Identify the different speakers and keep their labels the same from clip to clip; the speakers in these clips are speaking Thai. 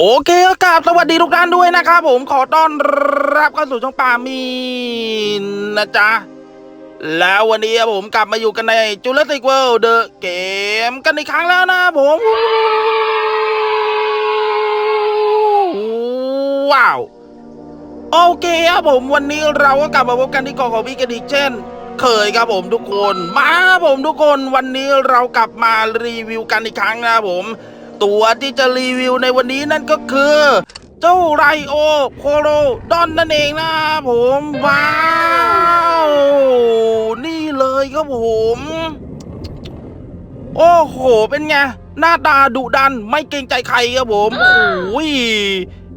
Speaker 1: โอเคครับสวัสดีทุกท่านด้วยนะครับผมขอต้อนรับเข้าสู่ช่องปามีนนะจ๊ะ แล้ววันนี้ผมกลับมาอยู่กันใน Jurassic World The Game กันอีกครั้งแล้วนะผมว้าว โอเคครับผมวันนี้เราก็กลับมาพบกันที่กาะของพี่กันอีกเช่น เคยครับผมทุกคน มาครับผมทุกคนวันนี้เรากลับมารีวิวกันอีกครั้งนะครับผม ตัวที่จะรีวิวในวันนี้นั่นก็คือ เจ้าไรโอโคโรดอนนั่นเองนะผมว้าว นี่เลยครับผม โอ้โห เป็นไง หน้าตาดุดันไม่เกรงใจใครครับผมโอ้ย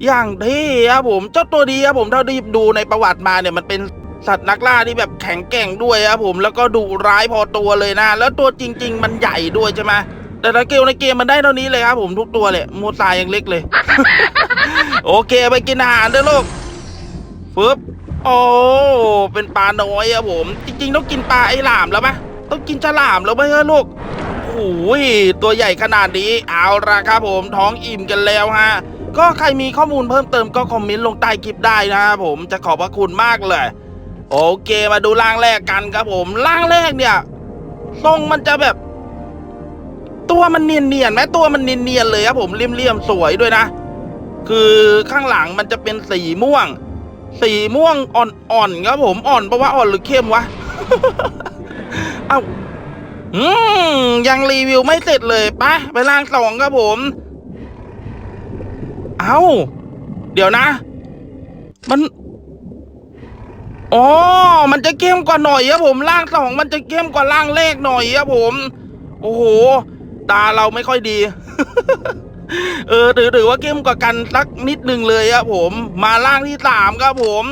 Speaker 1: อย่างเท่ครับผม เจ้าตัวดีครับผมเท่าที่ดูในประวัติมาเนี่ยมันเป็นสัตว์นักล่าที่แบบแข็งแกร่งด้วยครับผมแล้วก็ดุร้ายพอตัวเลยนะ แล้วตัวจริง ๆ มันใหญ่ด้วยใช่ไหม แต่ละเกลในเกมมันได้เท่านี้เลยครับผมทุกตัวเลยโมซายยังเล็กเลย โอเคไปกินอาหารเด้อลูกฟึบโอ้เป็นปลาน้อยครับผม จริง ๆ ต้องกินปลาไอหลามแล้วไหมต้องกินฉลามแล้วไหมเฮ้ยลูกโอ้ยตัวใหญ่ขนาดนี้เอาละครับผมท้องอิ่มกันแล้วฮะก็ใครมีข้อมูลเพิ่มเติมก็คอมเมนต์ลงใต้คลิปได้นะครับผมจะขอบพระคุณมากเลย โอเคมาดูร่างแรกกันครับผมร่างแรกเนี่ยทรงมันจะแบบ ตัวมันเนียนๆไหมตัวมันเนียนๆเลยครับผมเลี่ยมๆสวยด้วยนะ คือข้างหลังมันจะเป็นสีม่วง สีม่วงอ่อนๆครับผมอ่อนเพราะว่าอ่อนหรือเข้มวะเอ้าอืมยังรีวิวไม่เสร็จเลยปะไปล่างสองครับผม เอาเดี๋ยวนะ มันอ๋อมันจะเข้มกว่าหน่อยครับผมล่างสองมันจะเข้มกว่าล่างแรกหน่อยครับผม โอ้โห ตาเราไม่ค่อยดี เออถือถือว่าเข้มกว่ากันสักนิดหนึ่งเลยครับผม มาล่างที่สามครับผม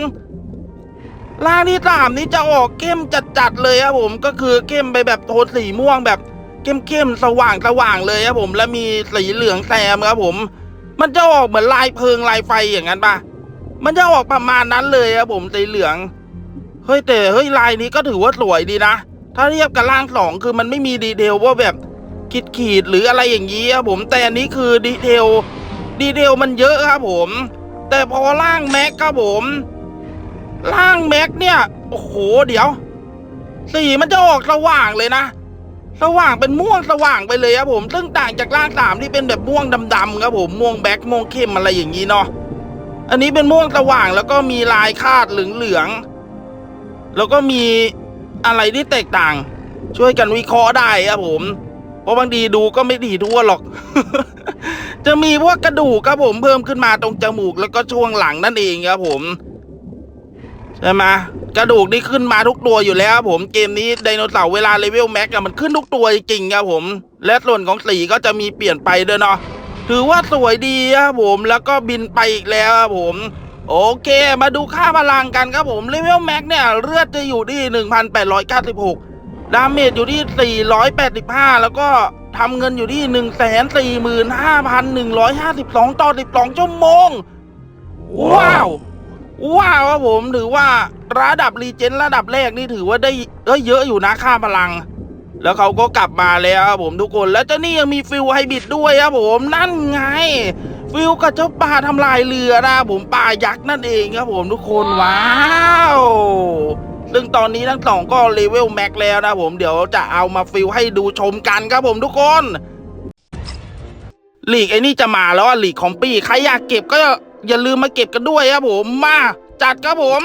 Speaker 1: ล่างที่สามนี้จะออกเข้มจัดๆเลยครับผมก็คือเข้มไปแบบโทนสีม่วงแบบเข้มๆสว่างสว่างๆเลยครับผม และมีสีเหลืองแซมครับผม มันจะออกเหมือนลายเพลิงลายไฟอย่างนั้นปะมันจะออกประมาณนั้นเลยครับผมสีเหลืองเฮ้ยแต่เฮ้ยลายนี้ก็ถือว่าสวยดีนะถ้าเทียบกับล่างสองคือมันไม่มีดีเทลว่าแบบ ขีดขีดหรืออะไรอย่างนี้ครับผมแต่อันนี้คือดีเทลดีเทลมันเยอะครับผม แต่พอล่างแม็กครับผมล่างแม็กเนี่ยโอ้โหเดี๋ยว สีมันจะออกสว่างเลยนะ สว่างเป็นม่วงสว่างไปเลยครับผม ซึ่งต่างจากล่างสามที่เป็นแบบม่วงดำๆครับผมม่วงแบ็คม่วงเข้มอะไรอย่างนี้เนาะอันนี้เป็นม่วงสว่างแล้วก็มีลายคาดเหลืองๆแล้วก็มีอะไรที่แตกต่าง ช่วยกันวิเคราะห์ได้ครับผม ราะบางทีดูก็ไม่ดีทั่วหรอก จะมีพวกกระดูกครับผมเพิ่มขึ้นมาตรงจมูกแล้วก็ช่วงหลังนั่นเองครับผมใช่ไหมกระดูกนี่ขึ้นมาทุกตัวอยู่แล้วครับผมเกมนี้ไดโนเสาร์เวลาเลเวลแม็กอะมันขึ้นทุกตัวจริงครับผม และส่วนของสีก็จะมีเปลี่ยนไปด้วยเนาะถือว่าสวยดีครับผมแล้วก็บินไปอีกแล้วครับผม โอเค มาดูค่าพลังกันครับผมเลเวลแม็กเนี่ยเลือดจะอยู่ที่ 1,896 ดาเมจอยู่ที่ 485 แล้วก็ทำเงินอยู่ที่ 145,152 ต่อ 12 ชั่วโมง ว้าว ว้าวครับผมถือว่าระดับรีเจนระดับแรกนี่ถือว่าได้เอ้ยเยอะอยู่นะค่าพลัง แล้วเขาก็กลับมาแล้วครับผมทุกคนแล้วเจ้านี่ยังมีฟิลไฮบริดด้วยครับผมนั่นไง ฟิลกับเจ้าปลาทำลายเรือนะผมปลายักษ์นั่นเองครับผมทุกคนว้าว ซึ่งตอนนี้ทั้งสองก็เลเวลแม็กแล้วนะผมเดี๋ยวจะเอามาฟิลให้ดูชมกันครับผมทุกคนหลีกไอ้นี่จะมาแล้วอะลีกของปีใครอยากเก็บก็อย่าลืมมาเก็บกันด้วยครับผมมาจัดครับผม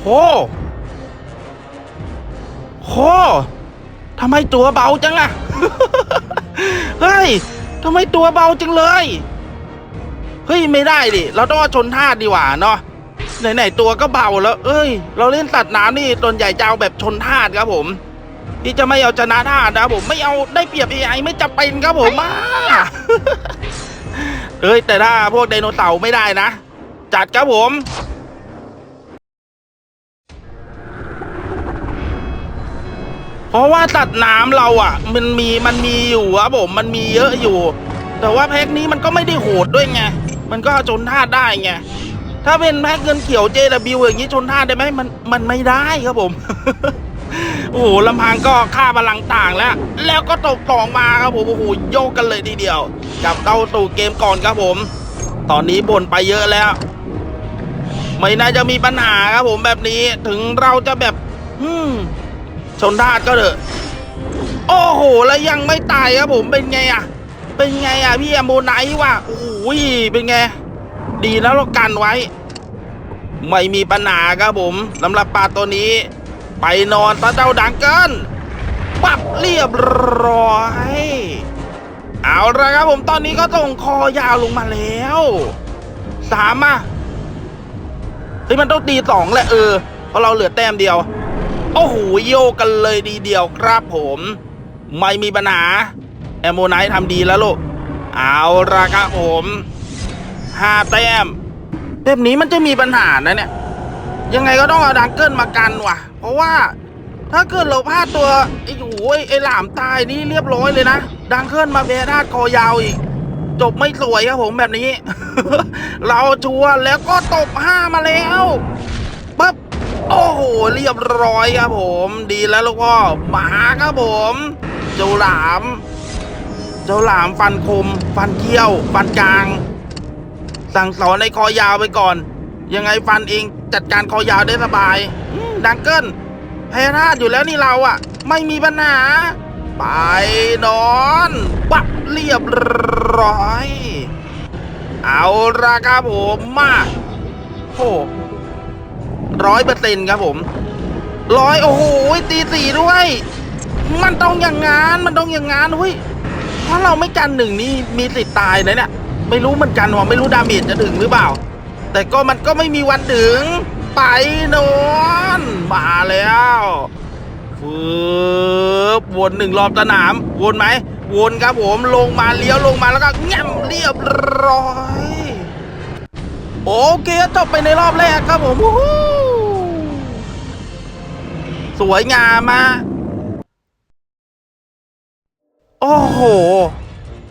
Speaker 1: โหโหทำไมตัวเบาจังอะเฮ้ยทำไมตัวเบาจังเลย เฮ้ย ไม่ได้ดิ เราต้องชนธาดีกว่าเนาะ ไหนๆตัวก็เบาแล้ว เอ้ย เราเล่นสัตว์น้ำนี่ส่วนใหญ่จะเอาแบบชนธาตุครับผม ที่จะไม่เอาชนะธาตุนะครับผมไม่เอาได้เปรียบ AI ไม่จำเป็นครับผมมาเอ้ย แต่ถ้าพวกไดโนเสาร์ไม่ได้นะ จัดครับผมเพราะว่าสัตว์น้ำเราอะ มันมีมันมีอยู่ครับผมมันมีเยอะอยู่ แต่ว่าแพ็คนี้มันก็ไม่ได้โหดด้วยไง มันก็ชนท่าตุได้ไง ถ้าเป็นแพ็คเงินเขียว JW อย่างนี้ชนท่าตุได้ไหมมันมันไม่ได้ครับผม โอ้โหลำพังก็ค่าพลังต่างแล้ว แล้วก็ตกสองมาครับผมโอ้โหโยกกันเลยทีเดียวกลับเข้าสู่เกมก่อนครับผม ตอนนี้บ่นไปเยอะแล้ว ไม่น่าจะมีปัญหาครับผมแบบนี้ถึงเราจะแบบ อืมชนทาก็เถอะโอ้โห แล้วยังไม่ตายครับผมเป็นไงอะ เป็นไงอะพี่อมโมไนท์ว่ะโอ้โหเป็นไง ดีแล้วเรากันไว้ ไม่มีปัญหาครับผมสำหรับปลาตัวนี้ ไปนอนตาเจ้าดังเกินปับเรียบร้อยเอาละครับผมตอนนี้ก็ส่งคอยาวลงมาแล้วสามอะเฮ้ยมันต้องตีสองแหละเออเพราะเราเหลือแต้มเดียวโอ้โหโยกกันเลยดีเดียวครับผม ไม่มีปัญหาแอมโมไนท์ทำดีแล้วลูกเอาละครับผม ห้าแต้มแบบนี้มันจะมีปัญหานะเนี่ย ยังไงก็ต้องเอาดังเกิลมากันว่ะ เพราะว่าถ้าเกิดเราพลาดตัวไอ้โอ้ยไอ้หลามตายนี่เรียบร้อยเลยนะ ดังเกิลมาแพ้ธาตุคอยาวอีก จบไม่สวยครับผมแบบนี้ เราชัวร์แล้วก็ตบห้ามาแล้วปั๊บโอ้โหเรียบร้อยครับผม ดีแล้วลูกพ่อมาครับผม เจ้าหลาม เจ้าหลามฟันคม ฟันเขี้ยว ฟันกลาง สั่งสอนในคอยาวไปก่อน ยังไงฟันเองจัดการคอยาวได้สบายดังเกิลแพ้ธาตุอยู่แล้วนี่เราอะไม่มีปัญหา ไปนอนปับเรียบร้อย เอาละครับผมมาโอ้ร้อยเปอร์เซ็นต์ครับผมร้อยโอ้โหตีสี่ด้วย มันต้องอย่างงานมันต้องอย่างงานเฮ้ยถ้าเราไม่กันหนึ่งนี่มีสิทธิ์ตายนะเนี่ย ไม่รู้เหมือนกันว่าไม่รู้ดาเมจจะถึงหรือเปล่า แต่ก็มันก็ไม่มีวันถึง ไปนอนมาแล้วฟืบวนหนึ่งรอบสนาม วนไหม วนครับผม ลงมาเลี้ยวลงมาแล้วก็แง่มเรียบร้อย โอเคจบไปในรอบแรกครับผมสวยงามมาโอ้โห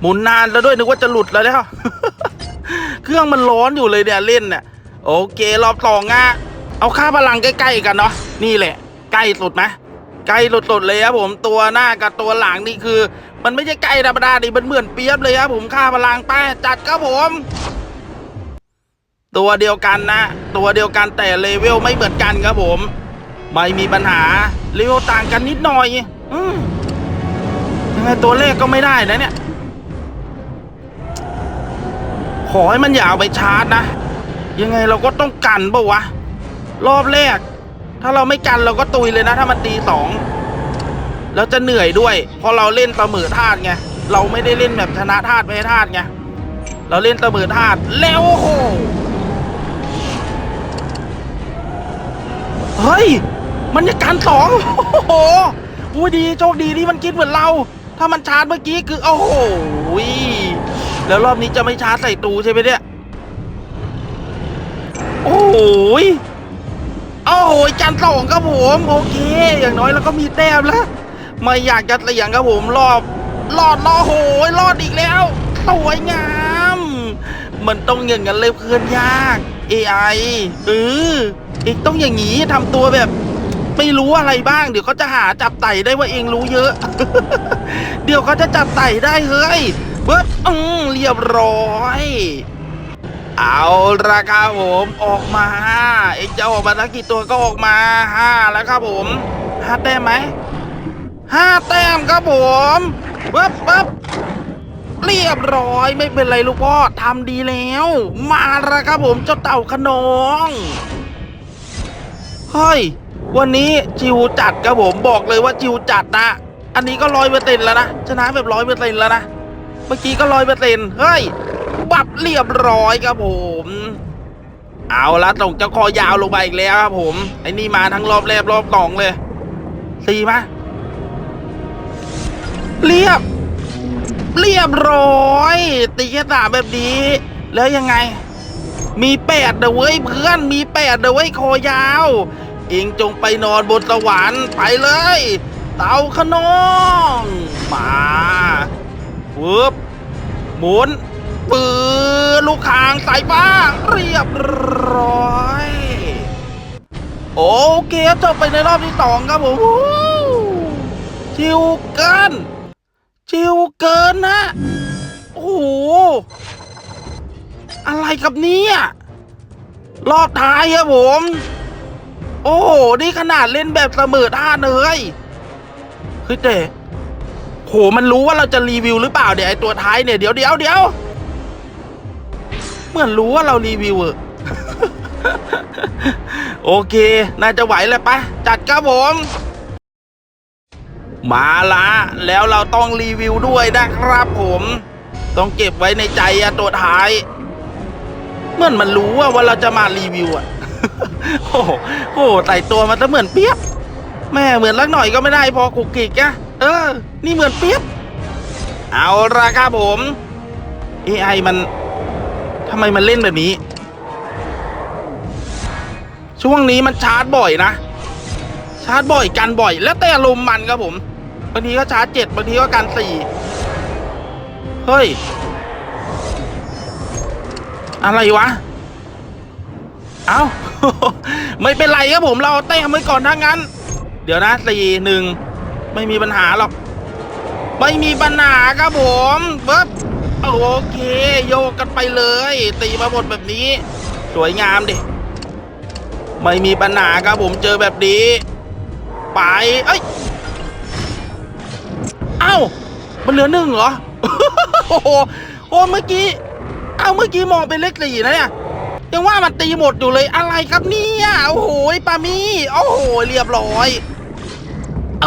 Speaker 1: หมุนนานแล้วด้วยนึกว่าจะหลุดแล้วเนี่ยเครื่องมันร้อนอยู่เลยเนี่ยเล่นเนี่ยโอเครอบสองอะเอาค่าพลังใกล้ๆกันเนาะนี่แหละ ใกล้สุดไหมใกล้สุดๆเลยครับผมตัวหน้ากับตัวหลังนี่คือ มันไม่ใช่ใกล้ธรรมดาดิมันเหมือนเปียบเลยครับผมค่าพลังไปจัดครับผมตัวเดียวกันนะ ตัวเดียวกันแต่เลเวลไม่เหมือนกันครับผม ไม่มีปัญหาเลเวลต่างกันนิดหน่อย อืมยังไงตัวเลขก็ไม่ได้นะเนี่ย ขอให้มันอย่าเอาไปชาร์จนะ ยังไงเราก็ต้องกันปะวะ รอบแรก ถ้าเราไม่กันเราก็ตุยเลยนะ ถ้ามันตีสองแล้วจะเหนื่อยด้วย เพราะเราเล่นเสมอธาตุไง เราไม่ได้เล่นแบบชนะธาตุแพ้ธาตุไง เราเล่นเสมอธาตุแล้วโอ้โห เฮ้ย มันจะการสองโอ้โหอุ้ยดีโชคดีที่มันคิดเหมือนเรา ถ้ามันชาร์จเมื่อกี้คือโอ้โห แล้วรอบนี้จะไม่ชาร์จใส่ตูใช่ไหมเนี่ย โอ้โหยโอ้โหยจานสองครับผมโอเค อย่างน้อยเราก็มีแต้มแล้ว ไม่อยากจะเสี่ยงครับผมรอบรอดรอโหยรอดอีกแล้วสวยงาม มันต้องอย่างนั้นเลยเพื่อนยาก AI เออเอกต้องอย่างนี้ทำตัวแบบ ไม่รู้อะไรบ้าง เดี๋ยวเขาจะหาจับไต่ได้ว่าเองรู้เยอะ เดี๋ยวเขาจะจับไต่ได้เฮ้ย บิดอืมเรียบร้อย เอาราคาผมออกมาเอกจะออกมาสักกี่ตัวก็ออกมาห้าแล้วครับผมห้าแต้มไหมห้าแต้มครับผมปั๊บปั๊บเรียบร้อยไม่เป็นไรลูกพ่อทำดีแล้ว มาล้วครับผมเจ้าเต่าขนองเฮ้ยวันนี้จิวจัดครับผมบอกเลยว่าจิวจัดนะ อันนี้ก็ร้อยเปอร์เซ็นต์แล้วนะชนะแบบร้อยเปอร์เซ็นต์แล้วนะ เมื่อกี้ก็ร้อยเปอร์เซ็นต์เฮ้ย บับเรียบร้อยครับผม เอาละส่งเจ้าคอยาวลงไปอีกแล้วครับผม ไอ้นี่มาทั้งรอบแรกรอบสองเลยสี่มาเรียบ เรียบร้อย ตีแค่สามแบบนี้ แล้วยังไง มีแปดเดอเว้ยเพื่อน มีแปดเดอเว้ยคอยาว เองจงไปนอนบนสวรรค์ไปเลย เต่าขนอง มา ฟึบหมุนปืนลูกคางใส่บ้างเรียบร้อย โอเคจบไปในรอบที่สองครับผมชิวเกิน ชิวเกินนะ โอ้โห อะไรครับเนี่ยรอบท้ายครับผม โอ้โห นี่ขนาดเล่นแบบเสมอท่าเลยคือแต่ โหมันรู้ว่าเราจะรีวิวหรือเปล่าเดี๋ยวไอตัวท้ายเนี่ยเดี๋ยวเดี๋ยวเดี๋ยวเหมือนรู้ว่าเรารีวิวเออโอเค น่าจะไหวแล้วปะจัดครับผม มาละแล้วเราต้องรีวิวด้วยนะครับผม ต้องเก็บไว้ในใจอะตัวท้าย เหมือนมันรู้ว่าว่าเราจะมารีวิวอะโอ้โหโอ้โหใส่ตัวมันจะเหมือนเปียบ แม่เหมือนลักหน่อยก็ไม่ได้พอกุกกิกอะเออ นี่เหมือนเปียบ เอาละครับผม AI มันทำไมมันเล่นแบบนี้ ช่วงนี้มันชาร์จบ่อยนะ ชาร์จบ่อยกันบ่อย แล้วแต่อารมมันครับผม บางทีก็ชาร์จเจ็ดบางทีก็กันสี่เฮ้ย อะไรวะ เอาไม่เป็นไรครับผมเราเอาแต้มไว้ก่อนถ้างั้น เดี๋ยวนะสี่หนึ่งไม่มีปัญหาหรอก ไม่มีปัญหาครับผมปึ๊บโอเค โยกกันไปเลย ตีมาหมดแบบนี้ สวยงามดิไม่มีปัญหาครับผมเจอแบบนี้ ไปเอ้ยเอ้ามันเหลือหนึ่งเหรอโอ้โหโอ้เมื่อกี้เอ้าเมื่อกี้มองเป็นเลขสี่นะเนี่ยยังว่ามันตีหมดอยู่เลยอะไรครับเนี่ยโอ้โหปามี่โอ้โหเรียบร้อยเอ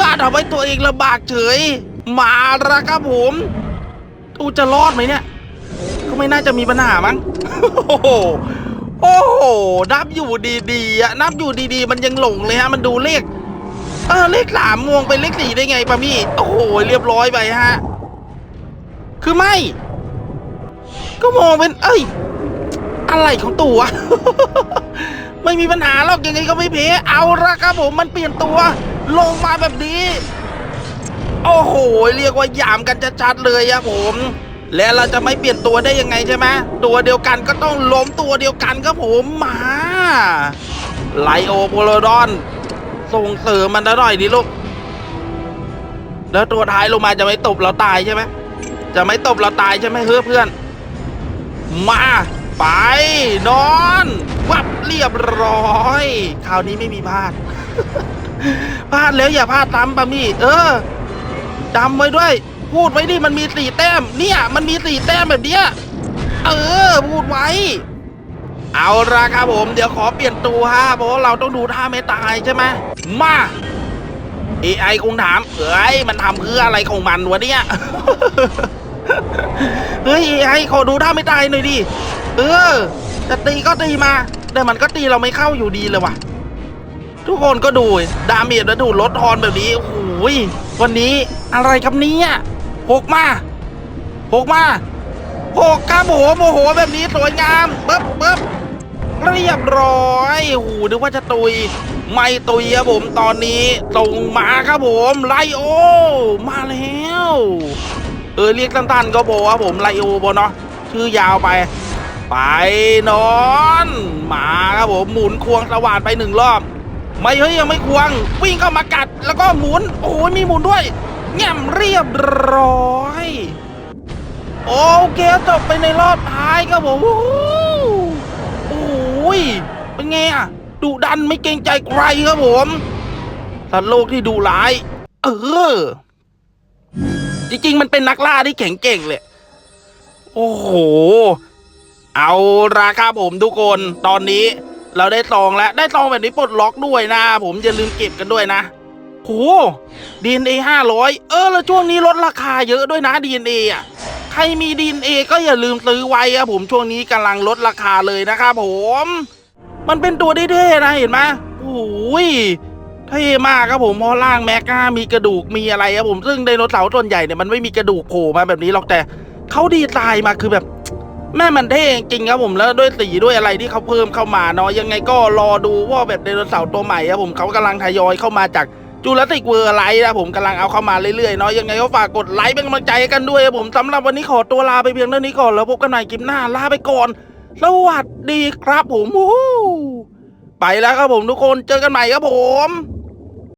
Speaker 1: อทำให้ตัวเองลำบากเฉย มาละครับผมตูจะรอดไหมเนี่ย ก็ไม่น่าจะมีปัญหามั้ง โอ้โห โอ้โห นับอยู่ดีๆอะนับอยู่ดีๆ มันยังหลงเลยฮะ มันดูเลข เออเลขสามมองเป็นเลขสี่ได้ไงปะมี่ โอ้โห เรียบร้อยไปฮะ คือไม่ ก็มองเป็น เอ้ย อะไรของตัว ไม่มีปัญหาหรอกยังไงก็ไม่เพเอาละครับผม มันเปลี่ยนตัว ลงมาแบบนี้ โอ้โห เรียกว่าหยามกันชัดๆเลยอะผม และเราจะไม่เปลี่ยนตัวได้ยังไงใช่ไหมตัวเดียวกันก็ต้องล้มตัวเดียวกันครับผมมาไลโอโพโลดอน ส่งเสริมมันหน่อยดิลูก แล้วตัวท้ายลงมาจะไม่ตบเราตายใช่ไหมจะไม่ตบเราตายใช่ไหมเฮ้อเพื่อน มา ไป นอนวับเรียบร้อย คราวนี้ไม่มีพลาดพลาดแล้วอย่าพลาดซ้ำปะมี่ เออ จำไว้ด้วย พูดไว้ดิมันมีสี่แต้ม เนี่ย มันมีสี่แต้มแบบเนี้ยเออ พูดไว้ เอาละครับผม เดี๋ยวขอเปลี่ยนตัวฮะเพราะเราต้องดูท่าไม่ตายใช่ไหมมา AI คงถามเอ้ยมันทำเพื่ออะไรของมันวะเนี่ยเฮ้ย AI ขอดูท่าไม่ตายหน่อยดิเออจะตีก็ตีมา แต่มันก็ตีเราไม่เข้าอยู่ดีเลยว่ะ ทุกคนก็ดูดาเมจแล้วดูลดทอนแบบนี้โอ้ยวันนี้อะไรครับเนี่ยหกมาหกมาหกครับผมโอ้โหแบบนี้สวยงามปึ๊บปึ๊บเรียบร้อยโอ้โหนึกว่าจะตุย ไม่ตุยครับผมตอนนี้ส่งมาครับผมไลโอ มาแล้วเออเรียกสั้นๆก็บอกว่าผมไลโอโบเนาะชื่อยาวไป ไปนอน มาครับผมหมุนควงสว่านไปหนึ่งรอบ ไม่เฮ้ยยังไม่ควง วิ่งเข้ามากัดแล้วก็หมุน โอ้ยมีหมุนด้วยแง่มเรียบร้อย โอเคจบไปในรอบท้ายครับผมโอ้ยเป็นไงอะดุดันไม่เกรงใจใครครับผมสัตว์โลกที่ดุร้าย เออ จริงๆ มันเป็นนักล่าที่แข็งเก่งเลยโอ้โห เอาราคาผมทุกคนตอนนี้ เราได้ซองแล้วได้ซองแบบนี้ปลดล็อกด้วยนะ ผมอย่าลืมเก็บกันด้วยนะโห DNA ห้าร้อยเออแล้วช่วงนี้ลดราคาเยอะด้วยนะ DNA อะใครมี DNA ก็อย่าลืมซื้อไว้อะผมช่วงนี้กำลังลดราคาเลยนะครับผม มันเป็นตัวเท่ๆนะเห็นไหมโอ้ยเท่มากครับผมพราะร่างแมกอะมีกระดูกมีอะไรครับผมซึ่งไดโนเสาร์ส่วนใหญ่เนี่ยมันไม่มีกระดูกโผล่มาแบบนี้หรอกแต่เขาดีไซน์มาคือแบบ แม่มันเท่จริงครับผมแล้วด้วยสีด้วยอะไรที่เขาเพิ่มเข้ามาเนาะยังไงก็รอดูว่าแบบไดโนเสาร์ตัวใหม่ครับผมเขากำลังทยอยเข้ามาจากจูราสสิกเวอร์ไลท์นะผมกำลังเอาเข้ามาเรื่อยๆเนาะยังไงก็ฝากกดไลค์เป็นกำลังใจกันด้วยครับผมสำหรับวันนี้ขอตัวลาไปเพียงเท่านี้ก่อนแล้วพบกันใหม่คลิปหน้าลาไปก่อน สวัสดีครับผมโอ้ไปแล้วครับผมทุกคนเจอกันใหม่ครับผม